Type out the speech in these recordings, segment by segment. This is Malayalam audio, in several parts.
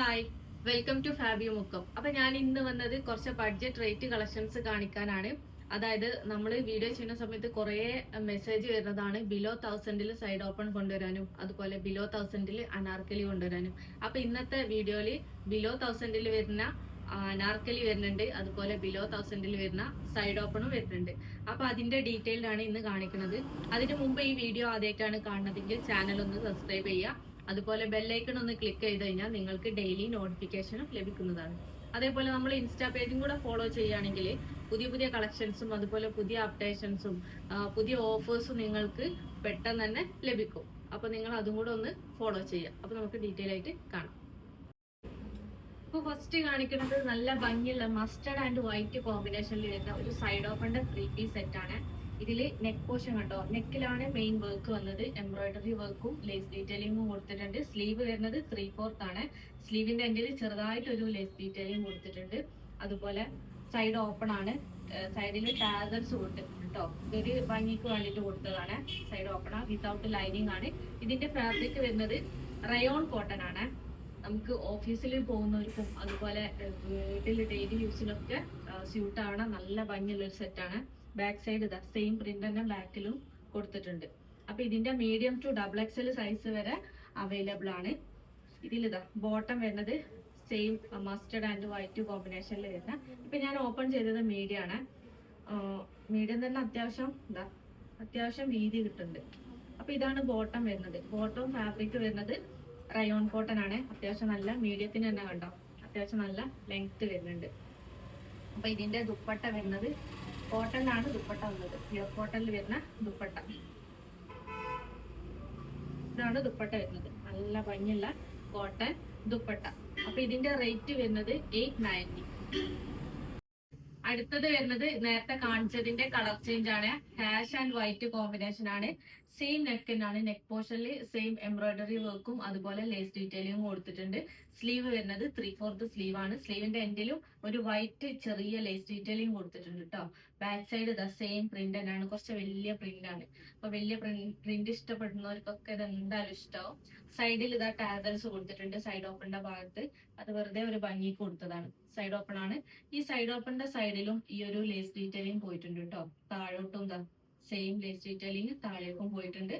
Hi welcome to Fabio Mukkam അപ്പൊ ഞാൻ ഇന്ന് വന്നത് കുറച്ച് ബഡ്ജറ്റ് റേറ്റ് കളക്ഷൻസ് കാണിക്കാനാണ്. അതായത് നമ്മൾ വീഡിയോ ചെയ്യുന്ന സമയത്ത് കുറേ മെസ്സേജ് വരുന്നതാണ് ബിലോ തൗസൻഡിൽ സൈഡ് ഓപ്പൺ കൊണ്ടുവരാനും അതുപോലെ ബിലോ തൗസൻഡിൽ അനാർക്കലി കൊണ്ടുവരാനും. അപ്പൊ ഇന്നത്തെ വീഡിയോയിൽ ബിലോ തൗസൻഡിൽ വരുന്ന അനാർക്കലി വരുന്നുണ്ട് അതുപോലെ ബിലോ തൗസൻഡിൽ വരുന്ന സൈഡ് ഓപ്പണും വരുന്നുണ്ട്. അപ്പൊ അതിന്റെ ഡീറ്റെയിൽഡ് ആണ് ഇന്ന് കാണിക്കുന്നത്. അതിനു മുമ്പ് ഈ വീഡിയോ ആദ്യമായിട്ടാണ് കാണുന്നതെങ്കിൽ ചാനൽ ഒന്ന് സബ്സ്ക്രൈബ് ചെയ്യുക. അതുപോലെ ബെല്ലൈക്കൺ ഒന്ന് ക്ലിക്ക് ചെയ്ത് കഴിഞ്ഞാൽ നിങ്ങൾക്ക് ഡെയിലി നോട്ടിഫിക്കേഷനും ലഭിക്കുന്നതാണ്. അതേപോലെ നമ്മൾ ഇൻസ്റ്റാ പേജും കൂടെ ഫോളോ ചെയ്യുകയാണെങ്കിൽ പുതിയ പുതിയ കളക്ഷൻസും അതുപോലെ പുതിയ അപ്ഡേഷൻസും പുതിയ ഓഫേഴ്സും നിങ്ങൾക്ക് പെട്ടെന്ന് തന്നെ ലഭിക്കും. അപ്പോൾ നിങ്ങൾ അതും കൂടെ ഒന്ന് ഫോളോ ചെയ്യുക. അപ്പോൾ നമുക്ക് ഡീറ്റെയിൽ ആയിട്ട് കാണാം. ഇപ്പൊ ഫസ്റ്റ് കാണിക്കുന്നത് നല്ല ഭംഗിയുള്ള മസ്റ്റർഡ് ആൻഡ് വൈറ്റ് കോമ്പിനേഷനിൽ വരുന്ന ഒരു സൈഡ് ഓപ്പണിന്റെ ത്രീ പീസ് സെറ്റ് ഇതിൽ നെക്ക് പോർഷൻ കണ്ടോ? നെക്കിലാണ് മെയിൻ വർക്ക് വന്നത്. എംബ്രോയിഡറി വർക്കും ലേസ് ഡീറ്റെയിലിംഗും കൊടുത്തിട്ടുണ്ട്. സ്ലീവ് വരുന്നത് ത്രീ ഫോർത്ത് ആണ് സ്ലീവിന്റെ എൻഡിൽ ചെറുതായിട്ട് ഒരു ലേസ് ഡീറ്റെയിലിംഗ് കൊടുത്തിട്ടുണ്ട്. അതുപോലെ സൈഡ് ഓപ്പൺ ആണ്. സൈഡിൽ ടാഗർസ് കൊടുത്തിട്ടുണ്ട് കേട്ടോ. ഇതൊരു ഭംഗിക്ക് വേണ്ടിട്ട് കൊടുത്തതാണ്. സൈഡ് ഓപ്പൺ ആണ് വിത്തൗട്ട് ലൈനിങ് ആണ്. ഇതിന്റെ ഫാബ്രിക് വരുന്നത് റയോൺ കോട്ടൺ ആണ്. നമുക്ക് ഓഫീസിൽ പോകുന്നവർക്കും അതുപോലെ വീട്ടിൽ ഡെയിലി യൂസിനൊക്കെ സ്യൂട്ട് നല്ല ഭംഗിയുള്ള ഒരു സെറ്റാണ് ബാക്ക് സൈഡ് ഇതാ സെയിം പ്രിന്റ് തന്നെ ബാക്കിലും കൊടുത്തിട്ടുണ്ട്. അപ്പൊ ഇതിന്റെ medium to double XL size വരെ അവൈലബിൾ ആണ്. ഇതിലിതാ ബോട്ടം വരുന്നത് സെയിം മസ്റ്റർഡ് ആൻഡ് വൈറ്റ് കോമ്പിനേഷനിൽ വരുന്ന. ഇപ്പൊ ഞാൻ ഓപ്പൺ ചെയ്തത് മീഡിയ ആണ്. മീഡിയം തന്നെ അത്യാവശ്യം ഇതാ അത്യാവശ്യം വീതി കിട്ടുന്നുണ്ട്. അപ്പൊ ഇതാണ് ബോട്ടം വരുന്നത്. ബോട്ടം ഫാബ്രിക് വരുന്നത് റയോൺ കോട്ടൺ ആണ്. അത്യാവശ്യം നല്ല മീഡിയത്തിന് തന്നെ കണ്ടോ? അത്യാവശ്യം നല്ല ലെങ്ത് വരുന്നുണ്ട്. അപ്പൊ ഇതിന്റെ ദുപ്പട്ട വരുന്നത് കോട്ടണിലാണ് ദുപ്പട്ട വന്നത് പ്യൂർ കോട്ടണിൽ വരുന്ന ദുപ്പട്ട. ഇതാണ് ദുപ്പട്ട വരുന്നത്. നല്ല ഭംഗിയുള്ള കോട്ടൺ ദുപ്പട്ട. അപ്പൊ ഇതിന്റെ റേറ്റ് വരുന്നത് എയ്റ്റ് നയന്റി അടുത്തത് വരുന്നത് നേരത്തെ കാണിച്ചതിന്റെ കളർ ചേഞ്ച് ആണ്. ഹാഷ് ആൻഡ് വൈറ്റ് കോമ്പിനേഷൻ ആണ്. സെയിം നെക്കിനാണ് നെക്ക് പോർഷനിൽ സെയിം എംബ്രോയിഡറി വർക്കും അതുപോലെ ലേസ് ഡീറ്റെയിലിംഗും കൊടുത്തിട്ടുണ്ട്. സ്ലീവ് വരുന്നത് ത്രീ ഫോർത്ത് സ്ലീവ് ആണ് സ്ലീവിന്റെ എൻഡിലും ഒരു വൈറ്റ് ചെറിയ ലേസ് ഡീറ്റെയിലിംഗ് കൊടുത്തിട്ടുണ്ട് കേട്ടോ ബാക്ക് സൈഡ് ഇതാ സെയിം പ്രിന്റ് തന്നെയാണ്. കുറച്ച് വലിയ പ്രിന്റ് ആണ്. അപ്പൊ വലിയ പ്രിന്റ് ഇഷ്ടപ്പെടുന്നവർക്കൊക്കെ ഇത് എന്തായാലും ഇഷ്ടമാവും സൈഡിൽ ഇതാ ടാസൽസ് കൊടുത്തിട്ടുണ്ട്. സൈഡ് ഓപ്പണിന്റെ ഭാഗത്ത്. അത് വെറുതെ ഒരു ഭംഗി കൊടുത്തതാണ്. സൈഡ് ഓപ്പൺ ആണ്. ഈ സൈഡ് ഓപ്പണിന്റെ സൈഡിലും ഈ ഒരു ലേസ് ഡീറ്റെയിലിംഗ് പോയിട്ടുണ്ട് കേട്ടോ താഴോട്ടും സെയിം ലേസ് ഡീറ്റെയിലിംഗ് താഴേക്കും പോയിട്ടുണ്ട്.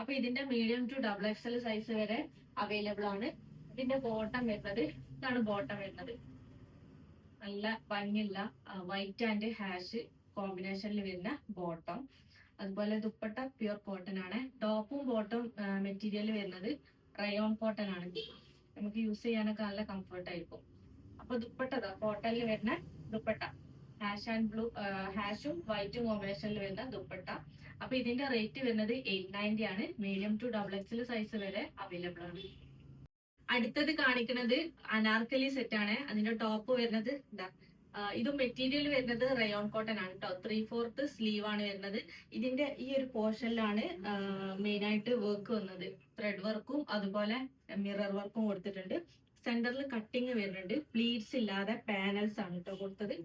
അപ്പൊ ഇതിന്റെ medium to double XL size വരെ അവൈലബിൾ ആണ്. ഇതിന്റെ ബോട്ടം വരുന്നത് ഇതാണ് ബോട്ടം വരുന്നത്. നല്ല ഭംഗിയുള്ള വൈറ്റ് ആൻഡ് ഹാഷ് കോമ്പിനേഷനിൽ വരുന്ന ബോട്ടം അതുപോലെ ദുപ്പട്ട പ്യുർ കോട്ടൺ ആണ്. ടോപ്പും ബോട്ടം മെറ്റീരിയൽ വരുന്നത് റയോൺ കോട്ടൺ ആണ്. നമുക്ക് യൂസ് ചെയ്യാനൊക്കെ നല്ല കംഫർട്ട് ആയിരിക്കും. അപ്പൊ ദുപ്പട്ട ഹോട്ടലിൽ വരുന്ന ദുപ്പട്ട. ഹാഷ് ആൻഡ് ബ്ലൂ ഹാഷും വൈറ്റും കോമ്പിനേഷനിൽ വരുന്ന ദുപ്പട്ട. അപ്പൊ ഇതിന്റെ റേറ്റ് വരുന്നത് എയ്റ്റ് നയന്റി ആണ്. Medium to double XL size വരെ അവൈലബിൾ ആണ്. അടുത്തത് കാണിക്കുന്നത് അനാർക്കലി സെറ്റ് ആണ്. അതിന്റെ ടോപ്പ് വരുന്നത് എന്താ ഇത് മെറ്റീരിയൽ വരുന്നത് റയോൺ കോട്ടൺ ആണ് കേട്ടോ ത്രീ ഫോർത്ത് സ്ലീവ് ആണ് വരുന്നത്. ഇതിന്റെ ഈ ഒരു പോർഷനിലാണ് മെയിൻ ആയിട്ട് വർക്ക് വന്നത്. ത്രെഡ് വർക്കും അതുപോലെ മിറർ വർക്കും കൊടുത്തിട്ടുണ്ട്. സെന്ററിൽ കട്ടിങ് വരുന്നുണ്ട്. പ്ലീറ്റ്സ് ഇല്ലാതെ പാനൽസ് ആണ് കേട്ടോ കൊടുത്തത്.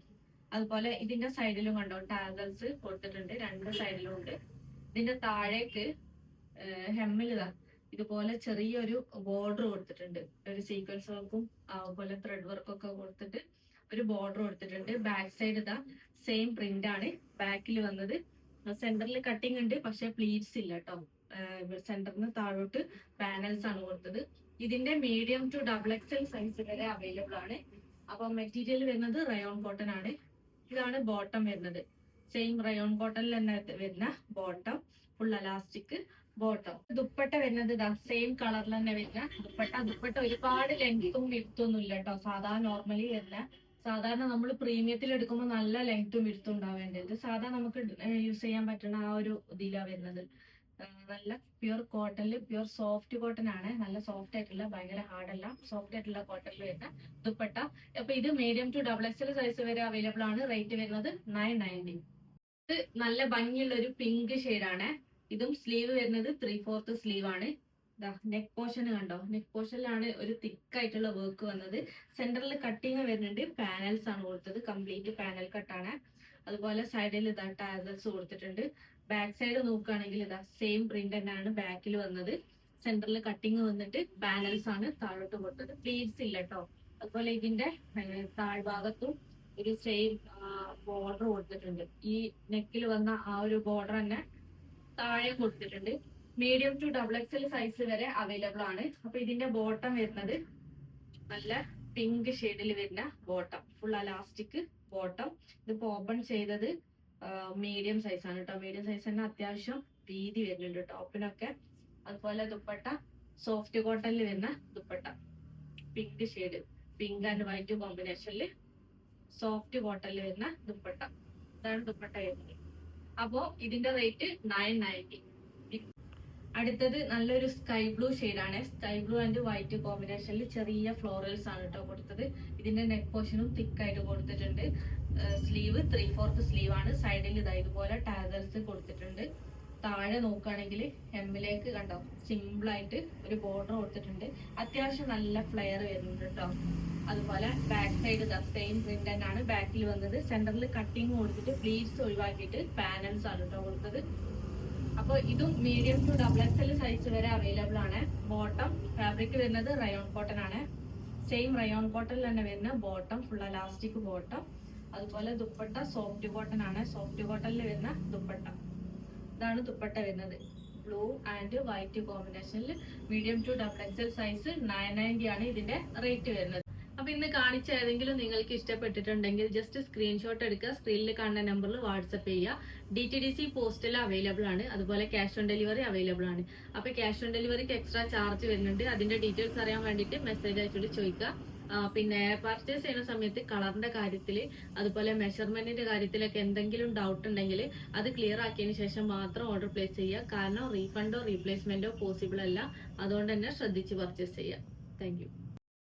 അതുപോലെ ഇതിന്റെ സൈഡിലും കണ്ടോ ടാഗൽസ് കൊടുത്തിട്ടുണ്ട്. രണ്ട് സൈഡിലും ഉണ്ട്. ഇതിന്റെ താഴേക്ക് ഹെമ്മിലിതാ ഇതുപോലെ ചെറിയൊരു ബോർഡർ കൊടുത്തിട്ടുണ്ട്. ഒരു സീക്വൻസ് വർക്കും അതുപോലെ ത്രെഡ് വർക്കും ഒക്കെ കൊടുത്തിട്ട് ഒരു ബോർഡർ കൊടുത്തിട്ടുണ്ട്. ബാക്ക് സൈഡ് ഇതാ സെയിം പ്രിന്റ് ആണ്. ബാക്കിൽ വന്നത്. സെന്ററിൽ കട്ടിങ് ഉണ്ട് പക്ഷെ പ്ലീറ്റ്സ് ഇല്ല കേട്ടോ സെന്ററിന് താഴോട്ട് പാനൽസ് ആണ് കൊടുത്തത്. ഇതിന്റെ medium to double XL size വരെ അവൈലബിൾ ആണ്. അപ്പൊ മെറ്റീരിയൽ വരുന്നത് റയോൺ കോട്ടൺ ആണ്. ഇതാണ് ബോട്ടം വരുന്നത്. സെയിം റയോൺ കോട്ടണിൽ തന്നെ വരുന്ന bottom full elastic bottom dupatta വരുന്നത് ഇതാ സെയിം കളറിൽ തന്നെ വരുന്ന ദുപ്പട്ട. ദുപ്പട്ട ഒരുപാട് ലെങ്ത്തും വിടുത്തൊന്നും ഇല്ല കേട്ടോ. സാധാരണ നോർമലി വരുന്ന സാധാരണ നമ്മൾ പ്രീമിയത്തിൽ എടുക്കുമ്പോൾ നല്ല ലെങ്ത്തും വിടുത്തും ഉണ്ടാവേണ്ടത്. സാധാരണ നമുക്ക് യൂസ് ചെയ്യാൻ പറ്റുന്ന ആ ഒരു ഇതിലാണ് വരുന്നത്. നല്ല പ്യുർ കോട്ടണിൽ പ്യുർ സോഫ്റ്റ് കോട്ടൺ ആണ്. നല്ല സോഫ്റ്റ് ആയിട്ടുള്ള ഭയങ്കര അല്ല. സോഫ്റ്റ് ആയിട്ടുള്ള കോട്ടണിൽ വരുന്ന ദുപ്പട്ട. അപ്പൊ ഇത് medium to double X L size വരെ അവൈലബിൾ ആണ്. റേറ്റ് വരുന്നത് നയൻ നയന്റി ഇത് നല്ല ഭംഗിയുള്ള ഒരു പിങ്ക് ആണ്. ഇതും സ്ലീവ് വരുന്നത് ത്രീ ഫോർത്ത് സ്ലീവ് ആണ്. നെക്ക് പോർഷൻ കണ്ടോ? നെക്ക് പോർഷനിലാണ് ഒരു തിക്ക് ആയിട്ടുള്ള വർക്ക് വന്നത്. സെന്ററിൽ കട്ടിങ് വരുന്നുണ്ട്. പാനൽസ് ആണ് കൊടുത്തത്. കംപ്ലീറ്റ് പാനൽ കട്ടാണ് അതുപോലെ സൈഡിൽ ഇതാ ടാസൽസ് കൊടുത്തിട്ടുണ്ട്. ബാക്ക് സൈഡ് നോക്കുകയാണെങ്കിൽ ഇതാ സെയിം പ്രിന്റ് തന്നെയാണ് ബാക്കിൽ വന്നത്. സെന്ററിൽ കട്ടിങ് വന്നിട്ട് പാനൽസ് ആണ് താഴോട്ട് കൊടുത്തത്. പ്ലീറ്റ്സ് ഇല്ല കേട്ടോ അതുപോലെ ഇതിന്റെ താഴ്ഭാഗത്തും ഒരു സെയിം ബോർഡർ കൊടുത്തിട്ടുണ്ട്. ഈ നെക്കിൽ വന്ന ആ ഒരു ബോർഡർ തന്നെ താഴെ കൊടുത്തിട്ടുണ്ട്. Medium to double XL size വരെ അവൈലബിൾ ആണ്. അപ്പൊ ഇതിന്റെ ബോട്ടം വരുന്നത് നല്ല പിങ്ക് ഷെയ്ഡിൽ വരുന്ന ബോട്ടം ഫുൾ അലാസ്റ്റിക് ബോട്ടം ഇതിപ്പോ ഓപ്പൺ ചെയ്തത് മീഡിയം സൈസ് ആണ് കേട്ടോ മീഡിയം സൈസ് തന്നെ അത്യാവശ്യം വീതി വരുന്നുണ്ട് ടോപ്പിനൊക്കെ അതുപോലെ ദുപ്പട്ട സോഫ്റ്റ് കോട്ടണിൽ വരുന്ന dupatta. Pink shade pink and white കോമ്പിനേഷനിൽ സോഫ്റ്റ് കോട്ടണിൽ വരുന്ന ദുപ്പട്ട. ഇതാണ് ദുപ്പട്ട വരുന്നത്. അപ്പോ ഇതിന്റെ റേറ്റ് നയൻ നയന്റി അടുത്തത് നല്ലൊരു സ്കൈ ബ്ലൂ ആണ്. സ്കൈ ബ്ലൂ ആൻഡ് വൈറ്റ് കോമ്പിനേഷനിൽ ചെറിയ ഫ്ലോറൽസ് ആണ് കേട്ടോ കൊടുത്തത്. ഇതിന്റെ നെക്ക് പോർഷനും തിക്ക് ആയിട്ട് കൊടുത്തിട്ടുണ്ട്. സ്ലീവ് ത്രീ ഫോർത്ത് സ്ലീവ് ആണ്. സൈഡിൽ ഇതാ ഇതുപോലെ ടാഗൽസ് കൊടുത്തിട്ടുണ്ട്. താഴെ നോക്കുകയാണെങ്കിൽ എമ്മിലേക്ക് കണ്ടോ സിമ്പിൾ ആയിട്ട് ഒരു ബോർഡർ കൊടുത്തിട്ടുണ്ട്. അത്യാവശ്യം നല്ല ഫ്ലെയർ വരുന്നുണ്ട് കേട്ടോ അതുപോലെ back side the same print തന്നെയാണ്. ബാക്കിൽ വന്നത്. സെന്ററിൽ കട്ടിങ് കൊടുത്തിട്ട് പ്ലീറ്റ്സ് ഒഴിവാക്കിയിട്ട് പാനൽസ് ആണ് കേട്ടോ കൊടുത്തത്. അപ്പൊ ഇതും medium to double X L size വരെ അവൈലബിൾ ആണ്. ബോട്ടം ഫാബ്രിക് വരുന്നത് റയോൺ കോട്ടൺ ആണ്. സെയിം റയോൺ കോട്ടണിൽ തന്നെ വരുന്ന ബോട്ടം ഫുൾ അലാസ്റ്റിക് ബോട്ടം അതുപോലെ ദുപ്പട്ട സോഫ്റ്റ് കോട്ടൺ ആണ്. സോഫ്റ്റ് കോട്ടണിൽ വരുന്ന ദുപ്പട്ട. ഇതാണ് ദുപ്പട്ട വരുന്നത്. ബ്ലൂ ആൻഡ് വൈറ്റ് കോമ്പിനേഷനിൽ medium to double XL size nine ninety ആണ് ഇതിന്റെ റേറ്റ് വരുന്നത്. അപ്പൊ ഇന്ന് കാണിച്ച ഏതെങ്കിലും നിങ്ങൾക്ക് ഇഷ്ടപ്പെട്ടിട്ടുണ്ടെങ്കിൽ ജസ്റ്റ് സ്ക്രീൻഷോട്ട് എടുക്കുക. സ്ക്രീനിൽ കാണുന്ന നമ്പറിൽ വാട്സപ്പ് ചെയ്യുക. ഡി ടി ഡി സി പോസ്റ്റിൽ അവൈലബിൾ ആണ്. അതുപോലെ ക്യാഷ് ഓൺ ഡെലിവറി അവൈലബിൾ ആണ്. അപ്പൊ ക്യാഷ് ഓൺ ഡെലിവറിക്ക് എക്സ്ട്രാ ചാർജ് വരുന്നുണ്ട്. അതിന്റെ ഡീറ്റെയിൽസ് അറിയാൻ വേണ്ടിയിട്ട് മെസ്സേജ് അയച്ചിട്ട് ചോദിക്കുക. പിന്നെ പർച്ചേസ് ചെയ്യുന്ന സമയത്ത് കളറിന്റെ കാര്യത്തിൽ അതുപോലെ മെഷർമെന്റിന്റെ കാര്യത്തിലൊക്കെ എന്തെങ്കിലും ഡൗട്ട് ഉണ്ടെങ്കിൽ അത് ക്ലിയർ ആക്കിയതിന് ശേഷം മാത്രം ഓർഡർ പ്ലേസ് ചെയ്യുക. കാരണം റീഫണ്ടോ റീപ്ലേസ്മെന്റോ പോസിബിൾ അല്ല. അതുകൊണ്ട് തന്നെ ശ്രദ്ധിച്ച് പർച്ചേസ് ചെയ്യുക. താങ്ക്